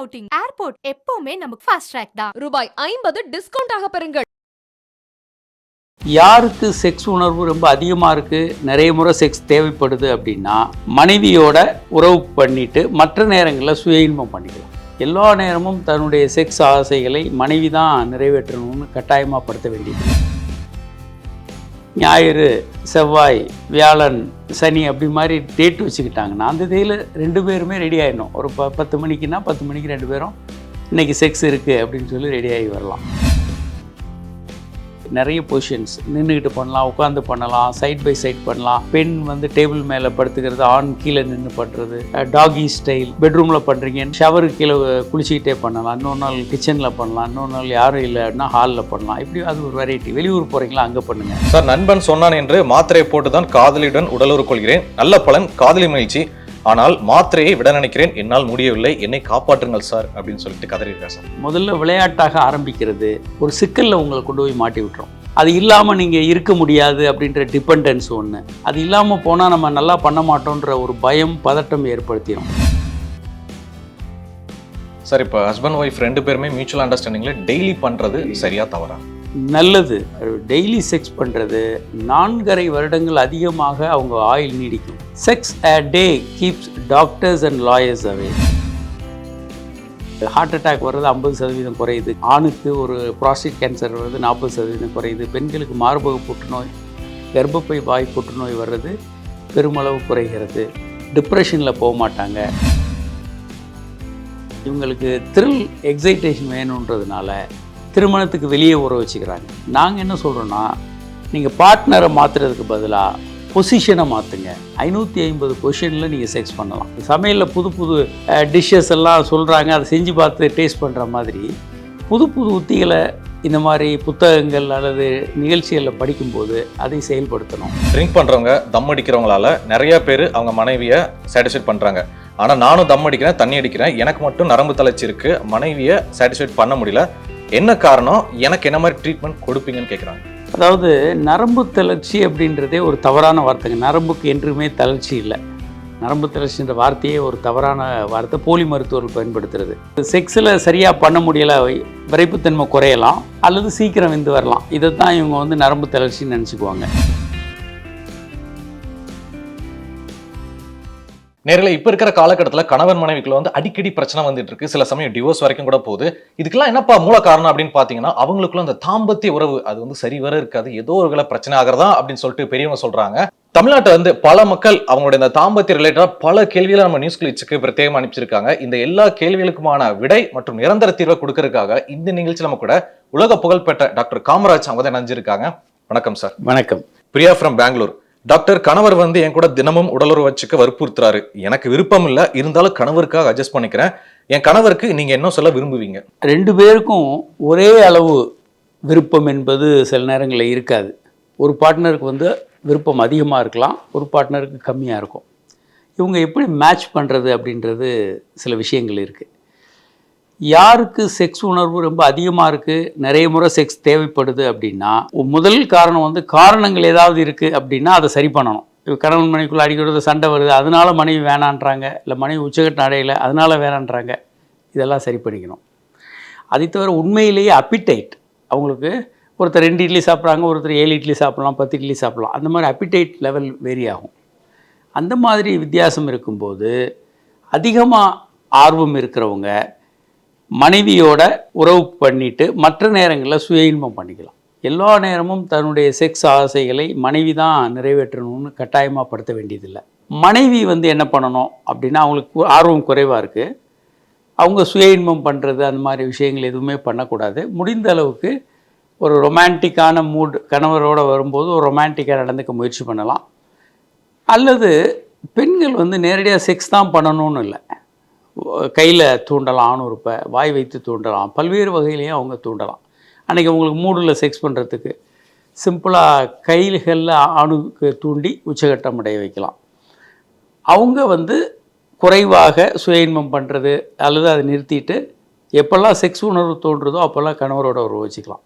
Outing airport எப்பவுமே நமக்கு fast track தான். ரூபாய் ஐம்பது டிஸ்கவுண்ட் ஆக பெறுங்கள். யாருக்கு செக்ஸ் உணர்வு ரொம்ப அதிகமாக இருக்குது நிறைய முறை செக்ஸ் தேவைப்படுது அப்படின்னா மனைவியோட உறவு பண்ணிட்டு மற்ற நேரங்களில் சுய இன்பம் பண்ணிக்கலாம். எல்லா நேரமும் தன்னுடைய செக்ஸ் ஆசைகளை மனைவி தான் நிறைவேற்றணும்னு கட்டாயமாக படுத்த வேண்டியது. ஞாயிறு செவ்வாய் வியாழன் சனி அப்படி மாதிரி டேட் வச்சுக்கிட்டாங்கன்னா அந்த தேதியில் ரெண்டு பேருமே ரெடி ஆகிடணும் ஒரு ப பத்து மணிக்குன்னா பத்து மணிக்கு ரெண்டு பேரும் இன்றைக்கி செக்ஸ் இருக்குது அப்படின்னு சொல்லி ரெடி ஆகி வரலாம். நிறைய பொசிஷன்ஸ் நின்றுக்கிட்டு பண்ணலாம் உட்காந்து பண்ணலாம் சைட் பை சைட் பண்ணலாம். பெண் வந்து டேபிள் மேலே படுத்துக்கிறது ஆண் கீழே நின்று பண்ணுறது டாகி ஸ்டைல் பெட்ரூமில் பண்ணுறீங்க ஷவரு கீழே குளிச்சுக்கிட்டே பண்ணலாம். இன்னொரு நாள் கிச்சனில் பண்ணலாம். இன்னொரு நாள் யாரும் இல்லைன்னா ஹாலில் பண்ணலாம். இப்படி அது ஒரு வெரைட்டி வெளியூர் போகிறீங்களா அங்கே பண்ணுங்கள் சார் நண்பன் சொன்னான் என்று மாத்திரை போட்டுதான் காதலியுடன் உடலுறு கொள்கிறேன் நல்ல பலன் காதலி மகிழ்ச்சி. ஆனால் மாத்திரையை விட நினைக்கிறேன் என்னால் முடியவில்லை என்னை காப்பாற்றுங்கள் சார் அப்படின்னு சொல்லிட்டு கதறியிருக்கார் சார். முதல்ல விளையாட்டாக ஆரம்பிக்கிறது ஒரு சிக்கலில் உங்களை கொண்டு போய் மாட்டி விட்டுரும். அது இல்லாமல் நீங்கள் இருக்க முடியாது அப்படின்ற டிபெண்டன்ஸ் ஒன்று அது இல்லாமல் போனால் நம்ம நல்லா பண்ண மாட்டோன்ற ஒரு பயம் பதட்டம் ஏற்படுத்திடும் சார் இப்போ ஹஸ்பண்ட் ஒய்ஃப் ரெண்டு பேருமே மியூச்சுவல் அண்டர்ஸ்டாண்டிங்ல டெய்லி பண்றது சரியா தவறா? நல்லது. டெய்லி செக்ஸ் பண்ணுறது நான்கரை வருடங்கள் அதிகமாக அவங்க ஆயில் நீடிக்கும். Sex a day keeps doctors and lawyers away heart attack வர்றது ஐம்பது சதவீதம் குறையுது. ஆணுக்கு ஒரு ப்ராஸ்டேட் கேன்சர் வர்றது நாற்பது சதவீதம் குறையுது. பெண்களுக்கு மார்பக புற்றுநோய் கர்ப்பப்பை வாய் புற்றுநோய் வர்றது பெருமளவு குறைகிறது. டிப்ரெஷனில் போக மாட்டாங்க. இவங்களுக்கு த்ரில் எக்ஸைட்டேஷன் வேணுன்றதுனால திருமணத்துக்கு வெளியே உற வச்சுக்கிறாங்க. நாங்கள் என்ன சொல்கிறோன்னா நீங்கள் பார்ட்னரை மாற்றுறதுக்கு பதிலாக பொசிஷனை மாற்றுங்க ஐநூற்றி ஐம்பது பொசிஷனில் நீங்கள் செக்ஸ் பண்ணலாம். சமையலில் புது புது டிஷ்ஷஸ் எல்லாம் சொல்கிறாங்க அதை செஞ்சு பார்த்து டேஸ்ட் பண்ணுற மாதிரி புது புது உத்திகளை இந்த மாதிரி புத்தகங்கள் அல்லது நிகழ்ச்சிகளில் படிக்கும்போது அதை செயல்படுத்தணும். ட்ரிங்க் பண்ணுறவங்க தம் அடிக்கிறவங்களால நிறைய பேர் அவங்க மனைவியை சாட்டிஸ்ஃபைட் பண்ணுறாங்க ஆனால் நானும் தம் அடிக்கிறேன் தண்ணி அடிக்கிறேன். எனக்கு மட்டும் நரம்பு தளர்ச்சி இருக்குது மனைவியை சாட்டிஸ்ஃபைட் பண்ண முடியல. என்ன காரணம்? எனக்கு என்ன மாதிரி ட்ரீட்மெண்ட் கொடுப்பீங்கன்னு கேட்குறாங்க அதாவது நரம்பு தளர்ச்சி அப்படின்றதே ஒரு தவறான வார்த்தைங்க. நரம்புக்கு என்றுமே தளர்ச்சி இல்லை. நரம்பு தளர்ச்சின்ற வார்த்தையே ஒரு தவறான வார்த்தை போலி மருத்துவர்கள் பயன்படுத்துறது. செக்ஸில் சரியாக பண்ண முடியலை விரைப்புத்தன்மை குறையலாம் அல்லது சீக்கிரம் வந்து வரலாம். இதை தான் இவங்க வந்து நரம்பு தளர்ச்சின்னு நினச்சிக்குவாங்க. நேரில் இப்ப இருக்கிற காலகட்டத்தில் கணவன் மனைவிக்குள்ள வந்து அடிக்கடி பிரச்சனை வந்துட்டு இருக்கு. சில சமயம் டிவோர்ஸ் வரைக்கும் கூட போகுது. இதுக்கெல்லாம் என்னப்பா மூல காரணம் அப்படின்னு பாத்தீங்கன்னா அவங்களுக்குள்ள அந்த தாம்பத்திய உறவு அது வந்து சரி வர இருக்காது. ஏதோ ஒரு வேளை பிரச்சனை ஆகிறதா அப்படின்னு சொல்லிட்டு பெரியவங்க சொல்றாங்க. தமிழ்நாட்டில் வந்து பல மக்கள் அவங்களுடைய இந்த தாம்பத்திய ரிலேட்டடா பல கேள்விகளை நம்ம நியூஸ் கிளிச்சுக்கு பிரத்யேகமா அனுப்பிச்சிருக்காங்க. இந்த எல்லா கேள்விகளுக்குமான விடை மற்றும் நிரந்தர தீர்வை கொடுக்கறதுக்காக இந்த நிகழ்ச்சி நம்ம கூட உலக புகழ்பெற்ற டாக்டர் காமராஜ் அவங்க தான் நினைஞ்சிருக்காங்க வணக்கம் சார். வணக்கம். பிரியா ஃப்ரம் பெங்களூர் டாக்டர் கணவர் வந்து என் கூட தினமும் உடலுறவு வச்சுக்க வற்புறுத்துறாரு. எனக்கு விருப்பம் இல்லை. இருந்தாலும் கணவருக்காக அட்ஜஸ்ட் பண்ணிக்கிறேன். என் கணவருக்கு நீங்க என்ன சொல்ல விரும்புவீங்க? ரெண்டு பேருக்கும் ஒரே அளவு விருப்பம் என்பது சில நேரங்களில் இருக்காது. ஒரு பார்ட்னருக்கு வந்து விருப்பம் அதிகமாக இருக்கலாம். ஒரு பார்ட்னருக்கு கம்மியாக இருக்கும். இவங்க எப்படி மேட்ச் பண்ணுறது அப்படின்றது சில விஷயங்கள் இருக்குது யாருக்கு செக்ஸ் உணர்வு ரொம்ப அதிகமாக இருக்குது நிறைய முறை செக்ஸ் தேவைப்படுது அப்படின்னா முதல் காரணம் வந்து காரணங்கள் ஏதாவது இருக்குது அப்படின்னா அதை சரி பண்ணணும். இப்போ கணவன் மனைவிக்குள்ள அடிக்கிறது சண்டை வருது அதனால மனைவி வேணான்றாங்க இல்லை மனைவி உச்சகட்ட அடையலை அதனால வேணான்றாங்க இதெல்லாம் சரி பண்ணிக்கணும். அதை தவிர உண்மையிலேயே அப்பிடைட் அவங்களுக்கு ஒருத்தர் ரெண்டு இட்லி சாப்பிட்றாங்க ஒருத்தர் ஏழு இட்லி சாப்பிட்லாம் பத்து இட்லி சாப்பிட்லாம். அந்த மாதிரி அப்பிடைட் லெவல் வேரி ஆகும். அந்த மாதிரி வித்தியாசம் இருக்கும்போது அதிகமாக ஆர்வம் இருக்கிறவங்க மனைவியோட உறவு பண்ணிட்டு மற்ற நேரங்களில் சுய இன்பம் பண்ணிக்கலாம். எல்லா நேரமும் தன்னுடைய செக்ஸ் ஆசைகளை மனைவி தான் நிறைவேற்றணும்னு கட்டாயமாக படுத்த வேண்டியதில்லை. மனைவி வந்து என்ன பண்ணணும் அப்படின்னா அவங்களுக்கு ஆர்வம் குறைவாக இருக்குது அவங்க சுய இன்பம் பண்ணுறது அந்த மாதிரி விஷயங்கள் எதுவுமே பண்ணக்கூடாது. முடிந்த அளவுக்கு ஒரு ரொமான்டிக்கான மூட் கணவரோட வரும்போது ஒரு ரொமான்டிக்காக நடந்துக்க முயற்சி பண்ணலாம். அல்லது பெண்கள் வந்து நேரடியாக செக்ஸ் தான் பண்ணணும்னு இல்லை. கையில் தூண்டலாம் ஆணுறுப்பை வாய் வைத்து தூண்டலாம். பல்வேறு வகையிலையும் அவங்க தூண்டலாம். அன்றைக்கி உங்களுக்கு மூடில் செக்ஸ் பண்ணுறதுக்கு சிம்பிளாக கைகளில் ஆணுக்கு தூண்டி உச்சகட்டம் அடைய வைக்கலாம். அவங்க வந்து குறைவாக சுய இன்பம் பண்ணுறது அல்லது அதை நிறுத்திட்டு எப்போல்லாம் செக்ஸ் உணர்வு தோன்றுதோ அப்போல்லாம் கணவரோட உறவு வச்சுக்கலாம்.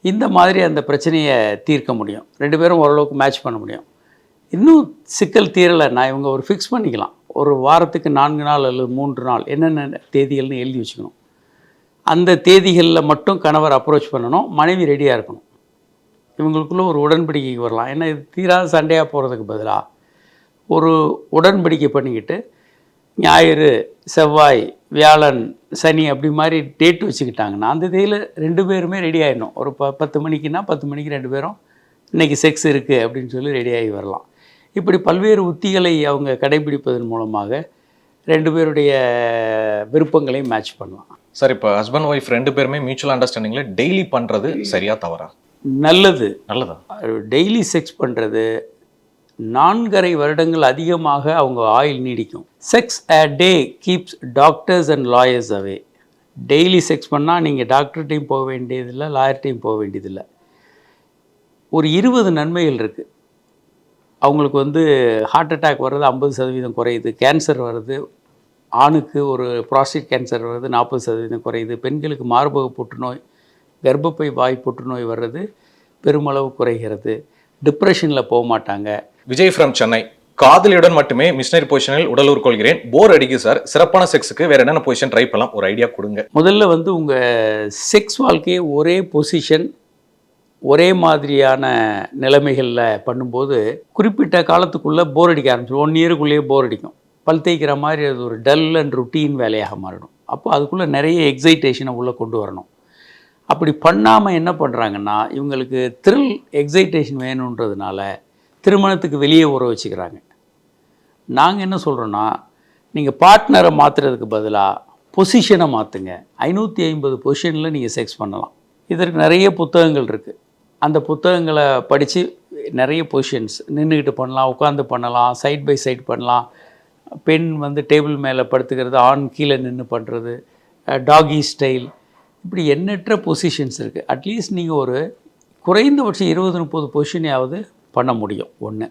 இந்த மாதிரி அந்த பிரச்சனையை தீர்க்க முடியும். ரெண்டு பேரும் ஓரளவுக்கு மேட்ச் பண்ண முடியும். இன்னும் சிக்கல் தீரலை நான் இவங்க ஒரு ஃபிக்ஸ் பண்ணிக்கலாம். ஒரு வாரத்துக்கு நான்கு நாள் அல்லது மூன்று நாள் என்னென்ன தேதிகள்னு எழுதி வச்சுக்கணும். அந்த தேதிகளில் மட்டும் கணவர் அப்ரோச் பண்ணணும் மனைவி ரெடியாக இருக்கணும். இவங்களுக்குள்ளே ஒரு உடன்படிக்கைக்கு வரலாம். ஏன்னா இது தீராத சண்டையாக போகிறதுக்கு பதிலாக ஒரு உடன்படிக்கை பண்ணிக்கிட்டு ஞாயிறு செவ்வாய் வியாழன் சனி அப்படி மாதிரி டேட் வச்சுக்கிட்டாங்கன்னா அந்த தேதியில் ரெண்டு பேருமே ரெடி ஆகிடணும் ஒரு ப பத்து மணிக்குன்னா பத்து மணிக்கு ரெண்டு பேரும் இன்றைக்கி செக்ஸ் இருக்குது அப்படின்னு சொல்லி ரெடியாகி வரலாம். இப்படி பல்வேறு உத்திகளை அவங்க கடைபிடிப்பதன் மூலமாக ரெண்டு பேருடைய விருப்பங்களையும் மேட்ச் பண்ணலாம் சார் இப்போ ஹஸ்பண்ட் ஒய்ஃப் ரெண்டு பேருமே மியூச்சுவல் அண்டர்ஸ்டாண்டிங்ல டெய்லி பண்றது சரியா தவறா? நல்லது. நல்லதா? டெய்லி செக்ஸ் பண்ணுறது நான்கரை வருடங்கள் அதிகமாக அவங்க ஆயுள் நீடிக்கும். Sex a day keeps doctors and lawyers away daily sex பண்ணால் நீங்கள் டாக்டர்கிட்டையும் போக வேண்டியதில்லை லாயர்கிட்டையும் போக வேண்டியதில்லை. ஒரு இருபது நன்மைகள் இருக்குது அவங்களுக்கு வந்து ஹார்ட் அட்டாக் வர்றது ஐம்பது சதவீதம் குறையுது. கேன்சர் வருது ஆணுக்கு ஒரு ப்ராஸ்டேட் கேன்சர் வருது நாற்பது சதவீதம் குறையுது. பெண்களுக்கு மார்பக புற்றுநோய் கர்ப்பப்பை வாய் புற்றுநோய் வர்றது பெருமளவு குறைகிறது. டிப்ரெஷனில் போக மாட்டாங்க. விஜய் ஃப்ரம் சென்னை. காதலியுடன் மட்டுமே மிஷினரி பொசிஷனில் உடலூர் கொள்கிறேன். போர் அடிக்கு சார் சிறப்பான செக்ஸுக்கு வேற என்னென்ன பொசிஷன் ட்ரை பண்ணலாம்? ஒரு ஐடியா கொடுங்க. முதல்ல வந்து உங்கள் செக்ஸ் வாழ்க்கையை ஒரே பொசிஷன் ஒரே மாதிரியான நிலைமைகளில் பண்ணும்போது குறிப்பிட்ட காலத்துக்குள்ளே போர் அடிக்க ஆரம்பிச்சிடும் ஒன் இயருக்குள்ளேயே போர் அடிக்கும். பல் தேய்க்கிற மாதிரி அது ஒரு டல் அண்ட் ருட்டீன் வேலையாக மாறிடும். அப்போ அதுக்குள்ளே நிறைய எக்ஸைட்டேஷனை உள்ளே கொண்டு வரணும். அப்படி பண்ணாமல் என்ன பண்ணுறாங்கன்னா இவங்களுக்கு த்ரில் எக்ஸைட்டேஷன் வேணுன்றதுனால திருமணத்துக்கு வெளியே உற வச்சுக்கிறாங்க. நாங்கள் என்ன சொல்கிறோன்னா நீங்கள் பார்ட்னரை மாற்றுறதுக்கு பதிலாக பொசிஷனை மாற்றுங்க ஐநூற்றி ஐம்பது பொசிஷனில் நீங்கள் செக்ஸ் பண்ணலாம். இதற்கு நிறைய புத்தகங்கள் இருக்குது அந்த புத்தகங்களை படித்து நிறைய பொசிஷன்ஸ் நின்றுக்கிட்டு பண்ணலாம் உட்காந்து பண்ணலாம் சைட் பை சைட் பண்ணலாம். பெண் வந்து டேபிள் மேலே படுத்துக்கிறது ஆண் கீழே நின்று பண்ணுறது டாகி ஸ்டைல் இப்படி எண்ணற்ற பொசிஷன்ஸ் இருக்குது அட்லீஸ்ட் நீங்கள் ஒரு குறைந்தபட்சம் இருபது முப்பது பொசிஷனையாவது பண்ண முடியும். ஒன்று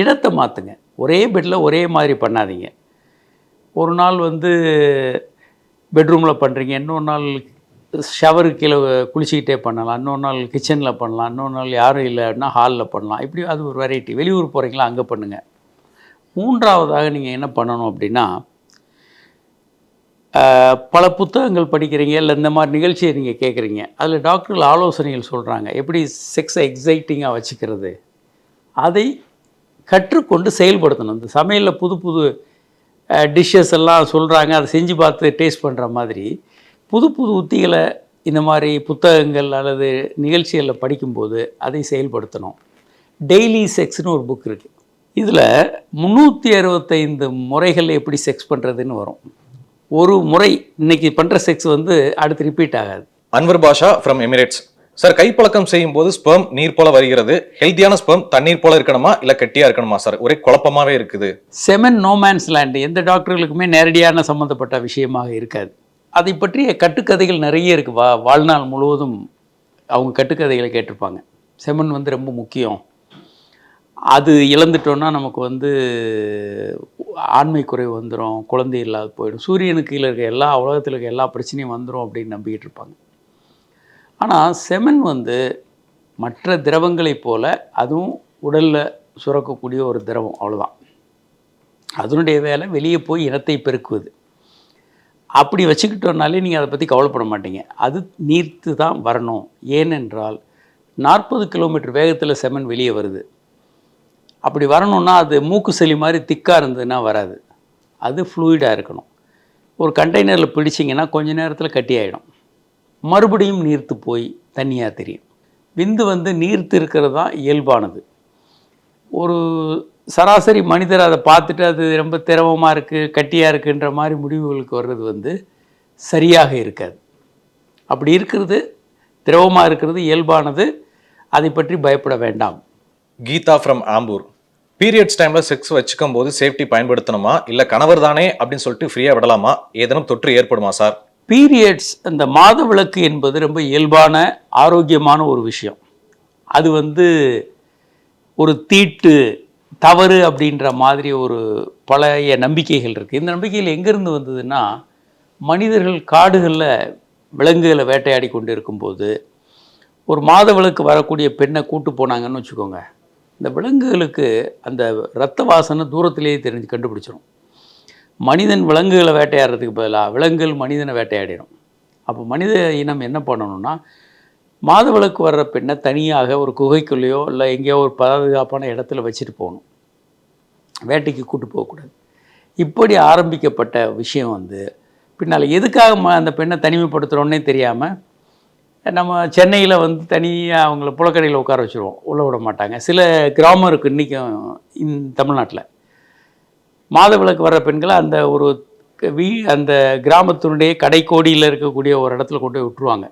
இடத்தை மாற்றுங்க ஒரே பெட்டில் ஒரே மாதிரி பண்ணாதீங்க. ஒரு நாள் வந்து பெட்ரூமில் பண்ணுறீங்க இன்னொரு நாள் ஷவருக்கு கீழே குளிச்சுக்கிட்டே பண்ணலாம். இன்னொரு நாள் கிச்சனில் பண்ணலாம். இன்னொரு நாள் யாரும் இல்லைன்னா ஹாலில் பண்ணலாம். இப்படி அது ஒரு வெரைட்டி வெளியூர் போகிறீங்களா அங்கே பண்ணுங்கள் மூன்றாவதாக நீங்கள் என்ன பண்ணணும் அப்படின்னா பல புத்தகங்கள் படிக்கிறீங்க இல்லை இந்த மாதிரி நிகழ்ச்சியை நீங்கள் கேட்குறீங்க அதில் டாக்டர்கள் ஆலோசனைகள் சொல்கிறாங்க எப்படி செக்ஸை எக்ஸைட்டிங்காக வச்சுக்கிறது? அதை கற்றுக்கொண்டு செயல்படுத்தணும். இந்த சமையலில் புது புது டிஷ்ஷஸ் எல்லாம் சொல்கிறாங்க அதை செஞ்சு பார்த்து டேஸ்ட் பண்ணுற மாதிரி புது புது உத்திகளை இந்த மாதிரி புத்தகங்கள் அல்லது நிகழ்ச்சிகளில் படிக்கும்போது அதை செயல்படுத்தணும். டெய்லி செக்ஸ்னு ஒரு புக் இருக்குது இதில் முந்நூற்றி அறுபத்தைந்து முறைகள் எப்படி செக்ஸ் பண்ணுறதுன்னு வரும். ஒரு முறை இன்னைக்கு பண்ணுற செக்ஸ் வந்து அடுத்து ரிப்பீட் ஆகாது. Anwar Basha from Emirates sir கைப்பழக்கம் செய்யும் போது ஸ்பெர்ம் நீர் போல வருகிறது. ஹெல்த்தியான ஸ்பெர்ம் தண்ணீர் போல இருக்கணுமா? இல்ல கெட்டியா இருக்கணுமா சார்? ஒரே குழப்பமாவே இருக்குது. செமன் நோமேன்ஸ் லேண்டு எந்த டாக்டர்களுக்குமே நேரடியான சம்மந்தப்பட்ட விஷயமாக இருக்காது. அதை பற்றிய கட்டுக்கதைகள் நிறைய இருக்குது வா வாழ்நாள் முழுவதும் அவங்க கட்டுக்கதைகளை கேட்டிருப்பாங்க. செம்மண் வந்து ரொம்ப முக்கியம். அது இழந்துட்டோன்னா நமக்கு வந்து ஆண்மை குறைவு வந்துடும் குழந்தை இல்லாத போயிடும். சூரியனுக்கு கீழே இருக்க எல்லா உலகத்தில் இருக்க எல்லா பிரச்சனையும் வந்துடும் அப்படின்னு நம்பிக்கிட்டு இருப்பாங்க. ஆனால் செமன் வந்து மற்ற திரவங்களைப் போல் அதுவும் உடலில் சுரக்கக்கூடிய ஒரு திரவம் அவ்வளோதான் அதனுடைய வேலை வெளியே போய் இனத்தை பெருக்குவது. அப்படி வச்சுக்கிட்டோம்னாலே நீங்கள் அதை பற்றி கவலைப்பட மாட்டீங்க. அது நீர்த்து தான் வரணும். ஏனென்றால் நாற்பது கிலோமீட்டர் வேகத்தில் செமன் வெளியே வருது. அப்படி வரணும்னா அது மூக்கு செலி மாதிரி திக்காக இருந்ததுன்னா வராது. அது ஃப்ளூயிடாக இருக்கணும். ஒரு கண்டெய்னரில் பிடிச்சிங்கன்னா கொஞ்ச நேரத்தில் கட்டி ஆகிடும் மறுபடியும் நீர்த்து போய் தண்ணியாக தெரியும். விந்து வந்து நீர்த்து இருக்கிறது தான் இயல்பானது. ஒரு சராசரி மனிதர் அதை பார்த்துட்டு அது ரொம்ப திரவமாக இருக்குது கட்டியாக இருக்குன்ற மாதிரி முடிவுகளுக்கு வர்றது வந்து சரியாக இருக்காது. அப்படி இருக்கிறது திரவமாக இருக்கிறது இயல்பானது அதை பற்றி பயப்பட வேண்டாம். கீதா ஃப்ரம் ஆம்பூர். பீரியட்ஸ் டைம்ல செக்ஸ் வச்சுக்கும் போது சேஃப்டி பயன்படுத்தணுமா? இல்ல கணவர் தானே அப்படின்னு சொல்லிட்டு ஃப்ரீயா விடலாமா? ஏதேனும் தொற்று ஏற்படுமா சார் பீரியட்ஸ் அந்த மாதவிலக்கு என்பது ரொம்ப இயல்பான ஆரோக்கியமான ஒரு விஷயம். அது வந்து ஒரு தீட்டு தவறு அப்படின்ற மாதிரி ஒரு பழைய நம்பிக்கைகள் இருக்குது இந்த நம்பிக்கைகள் எங்கேருந்து வந்ததுன்னா மனிதர்கள் காடுகளில் விலங்குகளை வேட்டையாடி கொண்டு இருக்கும்போது ஒரு மாதவிலக்கு வரக்கூடிய பெண்ணை கூட்டு போனாங்கன்னு வச்சுக்கோங்க. இந்த விலங்குகளுக்கு அந்த இரத்த வாசனை தூரத்திலேயே தெரிஞ்சு கண்டுபிடிச்சிடும் மனிதன் விலங்குகளை வேட்டையாடுறதுக்கு பதிலாக விலங்குகள் மனிதனை வேட்டையாடிடும் அப்போ மனித இனம் என்ன பண்ணணும்னா மாதவிலக்கு வர்ற பெண்ணை தனியாக ஒரு குகைக்குள்ளேயோ இல்லை எங்கேயோ ஒரு பாதுகாப்பான இடத்துல வச்சுட்டு போகணும். வேட்டைக்கு கூட்டு போகக்கூடாது. இப்படி ஆரம்பிக்கப்பட்ட விஷயம் வந்து பின்னால் எதுக்காக அந்த பெண்ணை தனிமைப்படுத்துகிறோன்னே தெரியாமல் நம்ம சென்னையில் வந்து தனியாக அவங்கள புலக்கடையில் உட்கார வச்சுருவோம். உள்ள விட மாட்டாங்க. சில கிராமம் இருக்குது இன்றைக்கும் இந் தமிழ்நாட்டில். மாதவிளக்கு வர்ற பெண்களை அந்த ஒரு க- வீ அந்த கிராமத்தினுடைய கடைக்கோடியில் இருக்கக்கூடிய ஒரு இடத்துல கொண்டு போய் விட்டுருவாங்க.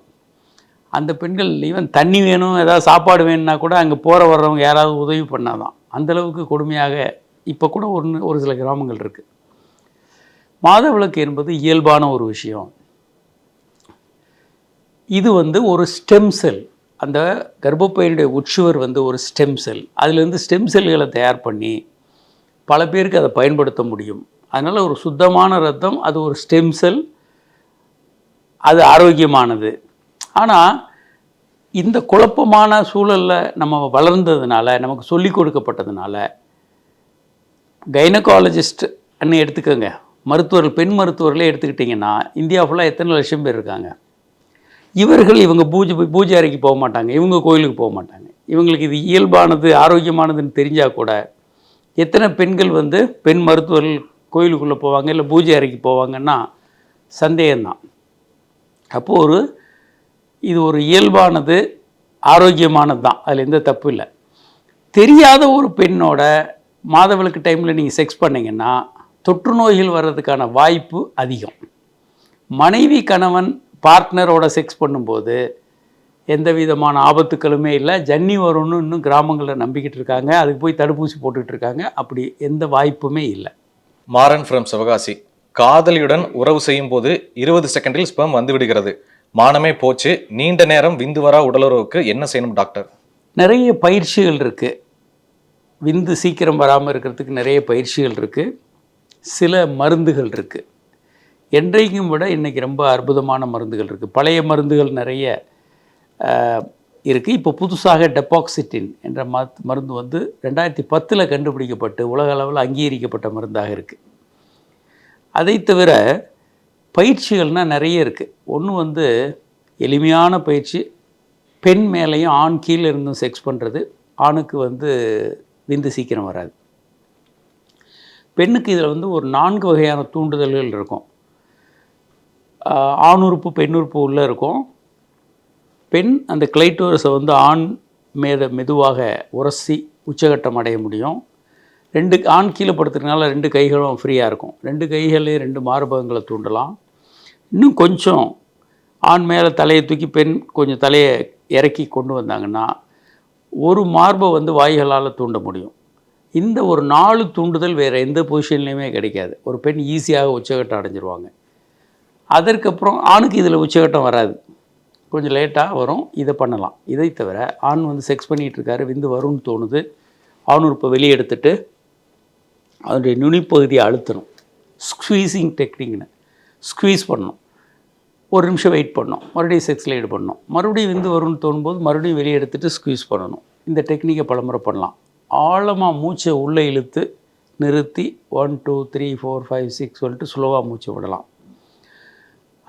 அந்த பெண்கள் ஈவன் தண்ணி வேணும் ஏதாவது சாப்பாடு வேணும்னா கூட அங்கே போகிற வர்றவங்க யாராவது உதவி பண்ணாதான். அந்தளவுக்கு கொடுமையாக இப்போ கூட ஒன்று ஒரு சில கிராமங்கள் இருக்குது மாதவிளக்கு என்பது இயல்பான ஒரு விஷயம். இது வந்து ஒரு ஸ்டெம் செல். அந்த கர்ப்பப்பையினுடைய உட்சுவர் வந்து ஒரு ஸ்டெம் செல். அதுலேருந்து ஸ்டெம் செல்களை தயார் பண்ணி பல பேருக்கு அதை பயன்படுத்த முடியும். அதனால் ஒரு சுத்தமான ரத்தம் அது ஒரு ஸ்டெம் செல் அது ஆரோக்கியமானது. ஆனால் இந்த குழப்பமான சூழலில் நம்ம வளர்ந்ததுனால நமக்கு சொல்லிக் கொடுக்கப்பட்டதுனால கைனகாலஜிஸ்ட் அன்னு எடுத்துக்கோங்க. மருத்துவர்கள் பெண் மருத்துவர்களே எடுத்துக்கிட்டிங்கன்னா இந்தியா ஃபுல்லாக எத்தனை லட்சம் பேர் இருக்காங்க? இவர்கள் இவங்க பூஜை பூஜை அறைக்கு போக மாட்டாங்க. இவங்க கோயிலுக்கு போக மாட்டாங்க. இவங்களுக்கு இது இயல்பானது ஆரோக்கியமானதுன்னு தெரிஞ்சால் கூட எத்தனை பெண்கள் வந்து பெண் மருத்துவர்கள் கோயிலுக்குள்ளே போவாங்க இல்லை பூஜை அறைக்கு போவாங்கன்னா சந்தேகம்தான். அப்போது ஒரு இது ஒரு இயல்பானது ஆரோக்கியமானது தான் அதில் எந்த தப்பு இல்லை. தெரியாத ஒரு பெண்ணோட மாதவிலக்கு டைமில் நீங்கள் செக்ஸ் பண்ணீங்கன்னா தொற்று நோய்கள் வர்றதுக்கான வாய்ப்பு அதிகம். மனைவி கணவன் பார்ட்னரோட செக்ஸ் பண்ணும்போது எந்த விதமான ஆபத்துக்களுமே இல்லை. ஜன்னி வரும்னு இன்னும் கிராமங்களில் நம்பிக்கிட்டு இருக்காங்க. அதுக்கு போய் தடுப்பூசி போட்டுக்கிட்டு இருக்காங்க. அப்படி எந்த வாய்ப்புமே இல்லை. மாறன் ஃப்ரம் சிவகாசி. காதலியுடன் உறவு செய்யும் போது இருபது செகண்டில் ஸ்பெர்ம் வந்து விடுகிறது. மானமே போச்சு. நீண்ட நேரம் விந்து வரா உடலுறவுக்கு என்ன செய்யணும் டாக்டர் நிறைய பயிற்சிகள் இருக்குது விந்து சீக்கிரம் வராமல் இருக்கிறதுக்கு நிறைய பயிற்சிகள் இருக்குது சில மருந்துகள் இருக்குது என்றைக்கும் விட இன்றைக்கி ரொம்ப அற்புதமான மருந்துகள் இருக்குது பழைய மருந்துகள் நிறைய இருக்குது இப்போ புதுசாக டெபாக்சிட்டின் என்ற மத் மருந்து வந்து ரெண்டாயிரத்தி பத்தில் கண்டுபிடிக்கப்பட்டு உலக அளவில் அங்கீகரிக்கப்பட்ட மருந்தாக இருக்குது அதை தவிர பயிற்சிகள்னால் நிறைய இருக்குது ஒன்று வந்து எளிமையான பயிற்சி. பெண் மேலேயும் ஆண் கீழே இருந்தும் செக்ஸ் பண்ணுறது ஆணுக்கு வந்து விந்து சீக்கிரம் வராது. பெண்ணுக்கு இதில் வந்து ஒரு நான்கு வகையான தூண்டுதல்கள் இருக்கும். ஆணுறுப்பு ஆண் உறுப்பு பெண் உறுப்பு உள்ளே இருக்கும். பெண் அந்த கிளைட்டோரஸை வந்து ஆண் மேத மெதுவாக உரசி உச்சகட்டம் அடைய முடியும். ரெண்டு ஆண் கீழே படுத்துறதுனால ரெண்டு கைகளும் ஃப்ரீயாக இருக்கும். ரெண்டு கைகளையும் ரெண்டு மார்பகங்களை தூண்டலாம். இன்னும் கொஞ்சம் ஆண் மேலே தலையை தூக்கி பெண் கொஞ்சம் தலையை இறக்கி கொண்டு வந்தாங்கன்னா ஒரு மார்பை வந்து வாய்களால் தூண்ட முடியும். இந்த ஒரு நாலு தூண்டுதல் வேறு எந்த பொசிஷன்லேயுமே கிடைக்காது. ஒரு பெண் ஈஸியாக உச்சகட்டம் அடைஞ்சிருவாங்க. அதற்கப்புறம் ஆணுக்கு இதில் உச்சகட்டம் வராது. கொஞ்சம் லேட்டாக வரும் இதை பண்ணலாம். இதை தவிர ஆண் வந்து செக்ஸ் பண்ணிகிட்ருக்காரு விந்து வரும்னு தோணுது. ஆண் வெளியே எடுத்துட்டு அதனுடைய நுனிப்பகுதியை அழுத்தணும். ஸ்க்வீஸிங் டெக்னிக்னு. ஸ்குவீஸ் பண்ணணும். ஒரு நிமிஷம் வெயிட் பண்ணணும். மறுபடியும் செக்ஸில் ஈடுபடணும் மறுபடியும் விந்து வரும்னு தோணும்போது மறுபடியும் வெளியே எடுத்துகிட்டு ஸ்குவீஸ் பண்ணணும். இந்த டெக்னிக்கை பலமுறை பண்ணலாம். ஆழமாக மூச்சை உள்ளே இழுத்து நிறுத்தி one two three four five six சொல்லிட்டு ஸ்லோவாக மூச்சை விடலாம்.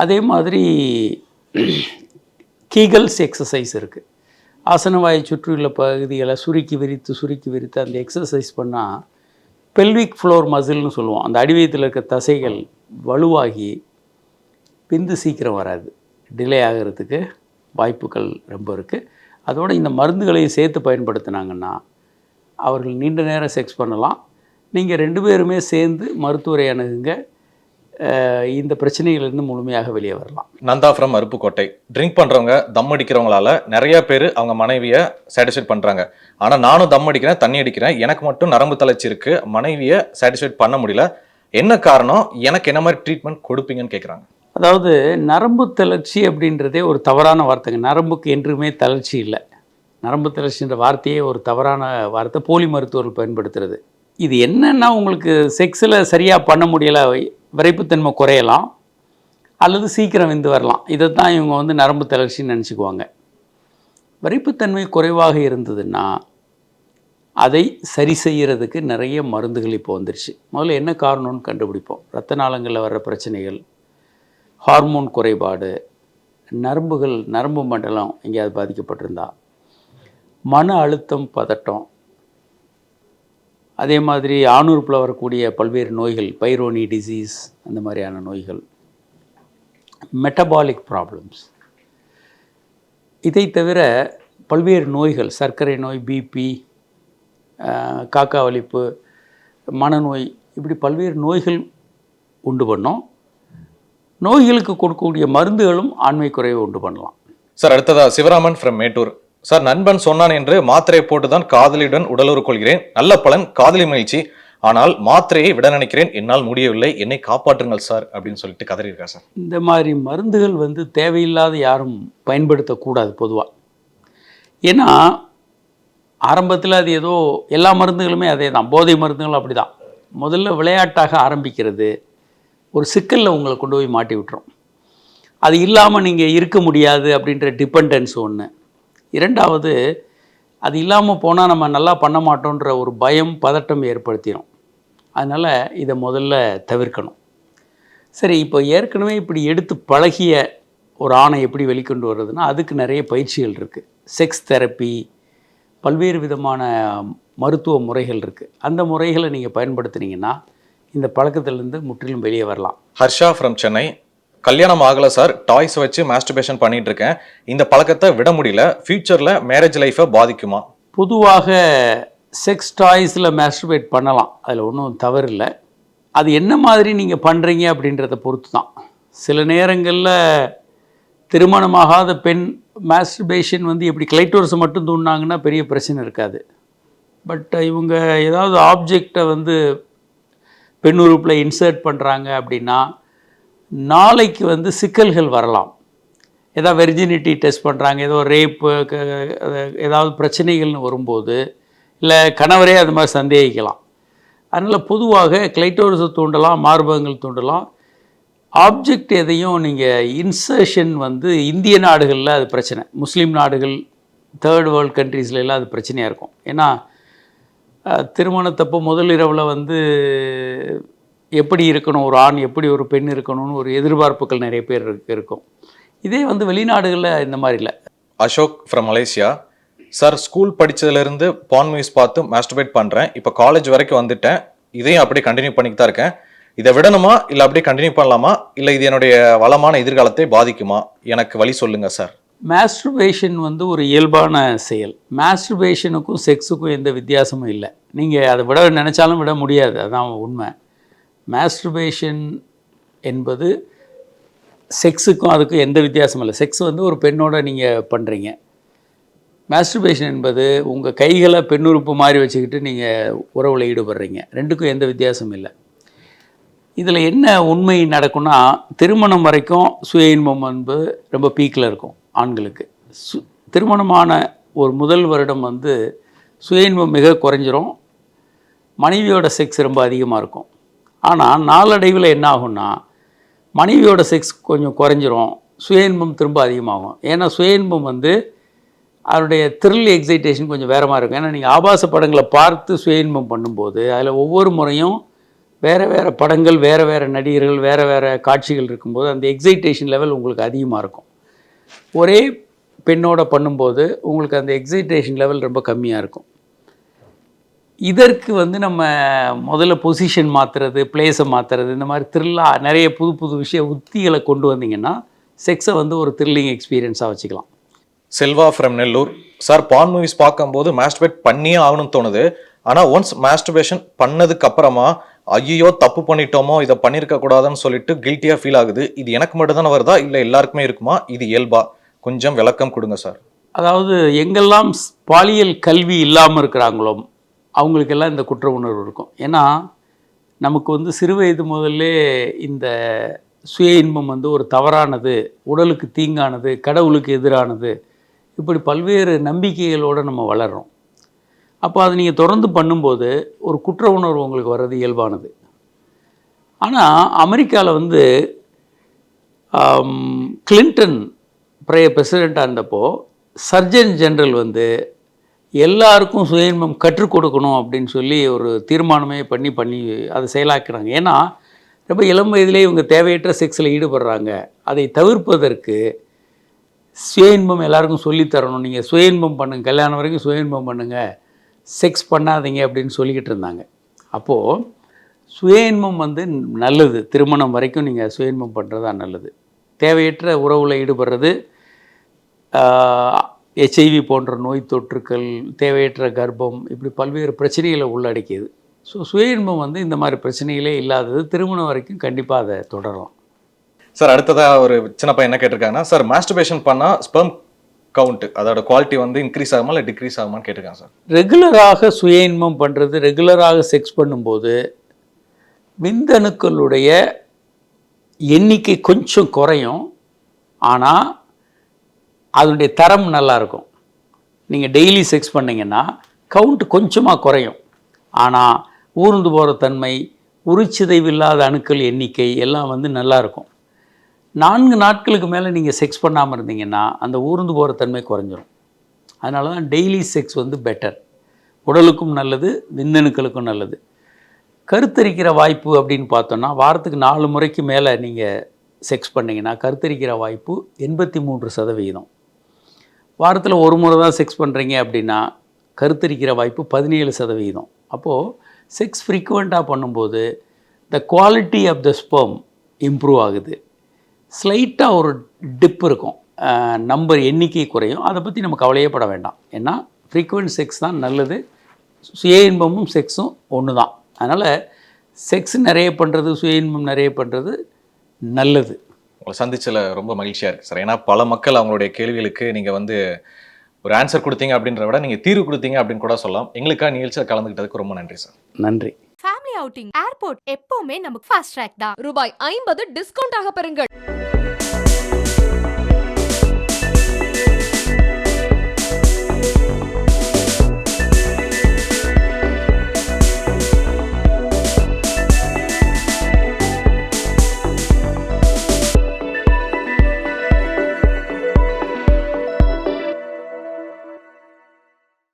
அதே மாதிரி கீகல்ஸ் எக்ஸசைஸ் இருக்குது ஆசனவாயை சுற்றியுள்ள பகுதிகளை சுருக்கி விரித்து சுருக்கி விரித்து அந்த எக்ஸசைஸ் பண்ணால் பெல்விக் ஃப்ளோர் மசில்னு சொல்லுவோம். அந்த அடிவயத்தில் இருக்க தசைகள் வலுவாகி பிந்து சீக்கிரம் வராது. டிலே ஆகிறதுக்கு வாய்ப்புகள் ரொம்ப இருக்குது அதோடு இந்த மருந்துகளையும் சேர்த்து பயன்படுத்தினாங்கன்னா அவர்கள் நீண்ட நேரம் செக்ஸ் பண்ணலாம். நீங்கள் ரெண்டு பேருமே சேர்ந்து மருத்துவரை அணுகுங்க. இந்த பிரச்சனைகளிலிருந்து முழுமையாக வெளியே வரலாம். நந்தா ஃப்ரம் அருப்புக்கோட்டை. ட்ரிங்க் பண்ணுறவங்க தம் அடிக்கிறவங்களால நிறைய பேர் அவங்க மனைவியை சாட்டிஸ்ஃபைட் பண்ணுறாங்க ஆனால் நானும் தம் அடிக்கிறேன் தண்ணி அடிக்கிறேன். எனக்கு மட்டும் நரம்பு தளர்ச்சி இருக்குது மனைவியை சாட்டிஸ்ஃபைட் பண்ண முடியல. என்ன காரணம்? எனக்கு என்ன மாதிரி ட்ரீட்மெண்ட் கொடுப்பீங்கன்னு கேட்குறாங்க அதாவது நரம்பு தளர்ச்சி அப்படின்றதே ஒரு தவறான வார்த்தைங்க. நரம்புக்கு என்றுமே தளர்ச்சி இல்லை. நரம்பு தளர்ச்சின்ற வார்த்தையே ஒரு தவறான வார்த்தை போலி மருத்துவர்கள் பயன்படுத்துறது. இது என்னென்னா உங்களுக்கு செக்ஸில் சரியாக பண்ண முடியலை விரைப்புத்தன்மை குறையலாம் அல்லது சீக்கிரம் விந்து வரலாம். இதை தான் இவங்க வந்து நரம்பு தளர்ச்சின்னு நினச்சிக்குவாங்க. விரைப்புத்தன்மை குறைவாக இருந்ததுன்னா அதை சரி செய்கிறதுக்கு நிறைய மருந்துகள் இப்போ வந்துருச்சு. முதல்ல என்ன காரணம்னு கண்டுபிடிப்போம். ரத்த நாளங்களில் வர்ற பிரச்சனைகள் ஹார்மோன் குறைபாடு நரம்புகள் நரம்பு மண்டலம் எங்கேயாவது பாதிக்கப்பட்டிருந்தா மன அழுத்தம் பதட்டம் அதே மாதிரி ஆணூர்ப்பில் வரக்கூடிய பல்வேறு நோய்கள் பைரோனி டிசீஸ் அந்த மாதிரியான நோய்கள் மெட்டபாலிக் ப்ராப்ளம்ஸ் இதை தவிர பல்வேறு நோய்கள் சர்க்கரை நோய் பிபி காக்கா வலிப்பு மனநோய் இப்படி பல்வேறு நோய்கள் உண்டு பண்ணோம். நோய்களுக்கு கொடுக்கக்கூடிய மருந்துகளும் ஆண்மை குறைவை உண்டு பண்ணலாம். சார் அடுத்ததா சிவராமன் ஃப்ரம் மேட்டூர். சார் நண்பன் சொன்னான் என்று மாத்திரை போட்டுதான் காதலியுடன் உடலுறவு கொள்கிறேன். நல்ல பலன் காதலி மகிழ்ச்சி. ஆனால் மாத்திரையை விட நினைக்கிறேன். என்னால் முடியவில்லை. என்னை காப்பாற்றுங்கள் சார் அப்படின்னு சொல்லிட்டு கதறியிருக்கார் சார். இந்த மாதிரி மருந்துகள் வந்து தேவையில்லாத யாரும் பயன்படுத்தக்கூடாது பொதுவாக ஏன்னா ஆரம்பத்தில் அது ஏதோ எல்லா மருந்துகளுமே அதே தான் போதை மருந்துகள் அப்படி தான் முதல்ல விளையாட்டாக ஆரம்பிக்கிறது. ஒரு சிக்கலில் உங்களை கொண்டு போய் மாட்டி விட்டுரும். அது இல்லாமல் நீங்கள் இருக்க முடியாது அப்படின்ற டிபெண்டன்ஸ் ஒன்று இரண்டாவது அது இல்லாமல் போனால் நம்ம நல்லா பண்ண மாட்டோன்ற ஒரு பயம் பதட்டம் ஏற்படுத்திடும் அதனால் இதை முதல்ல தவிர்க்கணும். சரி இப்போ ஏற்கனவே இப்படி எடுத்து பழகிய ஒரு ஆணை எப்படி வெளிக்கொண்டு வர்றதுன்னா அதுக்கு நிறைய பயிற்சிகள் இருக்குது செக்ஸ் தெரப்பி பல்வேறு விதமான மருத்துவ முறைகள் இருக்குது அந்த முறைகளை நீங்கள் பயன்படுத்துனீங்கன்னா இந்த பழக்கத்திலேருந்து முற்றிலும் வெளியே வரலாம். ஹர்ஷா ஃப்ரம் சென்னை. கல்யாணம் ஆகல சார் டாய்ஸ் வச்சு மாஸ்டர்பேஷன் பண்ணிட்டு இருக்கேன் இந்த பழக்கத்தை விட முடியல. ஃபியூச்சர்ல மேரேஜ் லைஃபை பாதிக்குமா? பொதுவாக செக்ஸ் டாய்ஸில் மாஸ்டர்பேட் பண்ணலாம். அதில் ஒன்றும் தவறு இல்லை அது என்ன மாதிரி நீங்கள் பண்ணுறீங்க அப்படின்றத பொறுத்து தான் சில நேரங்களில் திருமணமாகாத பெண் மாஸ்டர்பேஷன் வந்து எப்படி கிளைட்டோர்ஸை மட்டும் தூண்டினாங்கன்னா பெரிய பிரச்சனை இருக்காது. பட் இவங்க ஏதாவது ஆப்ஜெக்டை வந்து பெண் உறுப்பில் இன்சர்ட் பண்ணுறாங்க அப்படின்னா நாளைக்கு வந்து சிக்கல்கள் வரலாம். ஏதாவது வெர்ஜினிட்டி டெஸ்ட் பண்ணுறாங்க ஏதோ ரேப்பு ஏதாவது பிரச்சனைகள்னு வரும்போது இல்லை கணவரே அது மாதிரி சந்தேகிக்கலாம். அதனால் பொதுவாக கிளைட்டோரஸை தூண்டலாம் மார்பகங்கள் தூண்டலாம். ஆப்ஜெக்ட் எதையும் நீங்கள் இன்சர்ஷன் வந்து இந்திய நாடுகளில் அது பிரச்சனை. முஸ்லீம் நாடுகள் தேர்ட் வேர்ல்ட் கண்ட்ரீஸ்லாம் அது பிரச்சனையாக இருக்கும். ஏன்னா திருமணத்தப்போ முதல் இரவில் வந்து எப்படி இருக்கணும் ஒரு ஆண் எப்படி ஒரு பெண் இருக்கணும்னு ஒரு எதிர்பார்ப்புகள் நிறைய பேர் இருக்கும். இதே வந்து வெளிநாடுகளில் இந்த மாதிரி இல்லை. Ashok from Malaysia. Sir school படித்ததுலேருந்து porn movies பார்த்து மாஸ்டர்பேட் பண்ணுறேன் இப்போ காலேஜ் வரைக்கும் வந்துட்டேன். இதையும் அப்படியே கண்டினியூ பண்ணிட்டு தான் இருக்கேன். இதை விடணுமா? இல்லை அப்படியே கண்டினியூ பண்ணலாமா? இல்லை இது என்னுடைய வளமான எதிர்காலத்தை பாதிக்குமா? எனக்கு வழி சொல்லுங்கள் சார் மேஸ்ட்ருபேஷன் வந்து ஒரு இயல்பான செயல். மேஸ்ட்ருபேஷனுக்கும் செக்ஸுக்கும் எந்த வித்தியாசமும் இல்லை. நீங்கள் அதை விட நினச்சாலும் விட முடியாது. அதான் உண்மை. மேஸ்ட்ருபேஷன் என்பது செக்ஸுக்கும் அதுக்கும் எந்த வித்தியாசமும் இல்லை. செக்ஸ் வந்து ஒரு பெண்ணோட நீங்கள் பண்ணுறீங்க மேஸ்ட்ருபேஷன் என்பது உங்கள் கைகளை பெண்ணுறுப்பு மாதிரி வச்சுக்கிட்டு நீங்கள் உறவில் ஈடுபடுறீங்க. ரெண்டுக்கும் எந்த வித்தியாசமும் இல்லை. இதில் என்ன உண்மை நடக்கும்னா திருமணம் வரைக்கும் சுய இன்பம் என்பது ரொம்ப பீக்கில் இருக்கும். ஆண்களுக்கு. சு திருமணமான ஒரு முதல் வருடம் வந்து சுய இன்பம் மிக குறைஞ்சிரும். மனைவியோட செக்ஸ் ரொம்ப அதிகமாக இருக்கும். ஆனால் நாளடைவில் என்ன ஆகும்னா மனைவியோட செக்ஸ் கொஞ்சம் குறைஞ்சிரும். சுய இன்பம் திரும்ப அதிகமாகும். ஏன்னா சுய இன்பம் வந்து அதனுடைய த்ரில் எக்ஸைட்டேஷன் கொஞ்சம் வேற மாதிரி இருக்கும். ஏன்னா நீங்கள் ஆபாச படங்களை பார்த்து சுய இன்பம் பண்ணும்போது அதில் ஒவ்வொரு முறையும் வேறு வேறு படங்கள் வேறு வேறு நடிகர்கள் வேறு வேறு காட்சிகள் இருக்கும்போது அந்த எக்ஸைட்டேஷன் லெவல் உங்களுக்கு அதிகமாக இருக்கும். ஒரே பெண்ணோட பண்ணும்போது உங்களுக்கு அந்த எக்ஸைட்டேஷன் லெவல் ரொம்ப கம்மியாக இருக்கும். இதற்கு வந்து நம்ம முதல்ல பொசிஷன் மாற்றுறது பிளேஸை மாற்றுறது இந்த மாதிரி த்ரில்லாக நிறைய புது புது விஷய உத்திகளை கொண்டு வந்தீங்கன்னா செக்ஸை வந்து ஒரு த்ரில்லிங் எக்ஸ்பீரியன்ஸாக வச்சுக்கலாம். Selva from Nellore sir porn movies பார்க்கும்போது மாஸ்டர்பேட் பண்ணியே ஆகணும்னு தோணுது. ஆனால் ஒன்ஸ் மாஸ்டர்பேஷன் பண்ணதுக்கு அப்புறமா ஐயோ தப்பு பண்ணிட்டோமோ இதை பண்ணியிருக்க கூடாதுன்னு சொல்லிட்டு கில்ட்டியாக ஃபீல் ஆகுது. இது எனக்கு மட்டும்தானே வருதா? இல்லை எல்லாருக்குமே இருக்குமா? இது இயல்பா? கொஞ்சம் விளக்கம் கொடுங்க சார் அதாவது எங்கெல்லாம் ஸ்- பாலியல் கல்வி இல்லாமல் இருக்கிறாங்களோ அவங்களுக்கெல்லாம் இந்த குற்ற உணர்வு இருக்கும். ஏன்னா நமக்கு வந்து சிறு வயது முதல்ல இந்த சுய இன்பம் வந்து ஒரு தவறானது உடலுக்கு தீங்கானது கடவுளுக்கு எதிரானது இப்படி பல்வேறு நம்பிக்கைகளோடு நம்ம வளர்கிறோம் அப்போ அதை நீங்கள் தொடர்ந்து பண்ணும்போது ஒரு குற்ற உணர்வு உங்களுக்கு வர்றது இயல்பானது. ஆனால் அமெரிக்காவில் வந்து கிளின்டன் ப்ரைய பிரசிடெண்ட்டாக இருந்தப்போ சர்ஜன் ஜெனரல் வந்து எல்லாருக்கும் சுய இன்பம் கற்றுக் கொடுக்கணும் அப்படின்னு சொல்லி ஒரு தீர்மானமே பண்ணி பண்ணி அதை செயலாக்குறாங்க. ஏன்னா ரொம்ப இளம் வயதிலே இவங்க தேவையற்ற செக்ஸில் ஈடுபடுறாங்க. அதை தவிர்ப்பதற்கு சுய இன்பம் எல்லாருக்கும் சொல்லித்தரணும் நீங்கள் சுய இன்பம் கல்யாணம் வரைக்கும் சுயன்பம் பண்ணுங்கள் செக்ஸ் பண்ணாதீங்க அப்படின்னு சொல்லிக்கிட்டு இருந்தாங்க. அப்போது சுய இன்பம் வந்து நல்லது. திருமணம் வரைக்கும் நீங்கள் சுய இன்பம் பண்ணுறது நல்லது. தேவையற்ற உறவில் ஈடுபடுறது ஹெச்ஐவி போன்ற நோய் தொற்றுக்கள் தேவையற்ற கர்ப்பம் இப்படி பல்வேறு பிரச்சனைகளை உள்ளடக்கியது. ஸோ சுய இன்பம் வந்து இந்த மாதிரி பிரச்சனைகளே இல்லாதது. திருமணம் வரைக்கும் கண்டிப்பாக அதை தொடரும் சார் அடுத்ததாக ஒரு சின்ன பையன் என்ன கேட்டிருக்காங்கன்னா சார் மாஸ்டர்பேஷன் பண்ணால் ஸ்பெர்ம் கவுண்ட் அதோட குவாலிட்டி வந்து இன்க்ரீஸ் ஆகுமா இல்லை டிக்ரீஸ் ஆகுமான்னு கேட்டிருக்காங்க சார். ரெகுலராக சுய இன்பம் பண்ணுறது ரெகுலராக செக்ஸ் பண்ணும்போது விந்தணுக்களுடைய எண்ணிக்கை கொஞ்சம் குறையும். ஆனால் அதனுடைய தரம் நல்லா இருக்கும் நீங்கள் டெய்லி செக்ஸ் பண்ணிங்கன்னா கவுண்ட் கொஞ்சமாக குறையும். ஆனால் ஊர்ந்து போகிற தன்மை உரிச்சிதைவில்லாத அணுக்கள் எண்ணிக்கை எல்லாம் வந்து நல்லாயிருக்கும். நான்கு நாட்களுக்கு மேலே நீங்கள் செக்ஸ் பண்ணாமல் இருந்தீங்கன்னா அந்த ஊர்ந்து போகிற தன்மை குறைஞ்சிரும். அதனால தான் டெய்லி செக்ஸ் வந்து பெட்டர் உடலுக்கும் நல்லது விந்தணுக்களுக்கும் நல்லது. கருத்தரிக்கிற வாய்ப்பு அப்படின்னு பார்த்தோன்னா வாரத்துக்கு நாலு முறைக்கு மேலே நீங்கள் செக்ஸ் பண்ணீங்கன்னா கருத்தரிக்கிற வாய்ப்பு எண்பத்தி மூன்று சதவிகிதம். வாரத்தில் ஒரு முறை தான் செக்ஸ் பண்ணுறீங்க அப்படின்னா கருத்தரிக்கிற வாய்ப்பு பதினேழு சதவிகிதம். அப்போது செக்ஸ் ஃப்ரீக்குவெண்ட்டாக பண்ணும்போது the quality of the sperm improve ஆகுது. ஸ்லைட்டாக ஒரு டிப் இருக்கும். நம்பர் எண்ணிக்கை குறையும். அதை பற்றி நம்ம கவலையே பட வேண்டாம். ஏன்னா ஃப்ரீக்குவெண்ட் செக்ஸ் தான் நல்லது. சுய இன்பமும் செக்ஸும் ஒன்று தான் அதனால் செக்ஸ் நிறைய பண்ணுறது சுய இன்பம் நிறைய பண்ணுறது நல்லது. உங்களை சந்திச்சல ரொம்ப மகிழ்ச்சியா இருக்கு சார். ஏன்னா பல மக்கள் அவங்களுடைய கேள்விகளுக்கு நீங்க வந்து ஒரு ஆன்சர் கொடுத்தீங்க அப்படின்றத விட நீங்க தீர்வு கொடுத்தீங்க அப்படின்னு கூட சொல்லலாம். எங்களுக்காக நிகழ்ச்சியில் கலந்துக்கிட்டதுக்கு ரொம்ப நன்றி சார். நன்றி. ஃபேமிலி அவுட்டிங் ஏர்போர்ட் எப்பவுமே நமக்கு ஃபாஸ்ட் ட்ராக் தான். ரூபாய் ஐம்பது டிஸ்கவுண்ட் ஆக பெறுங்கள்.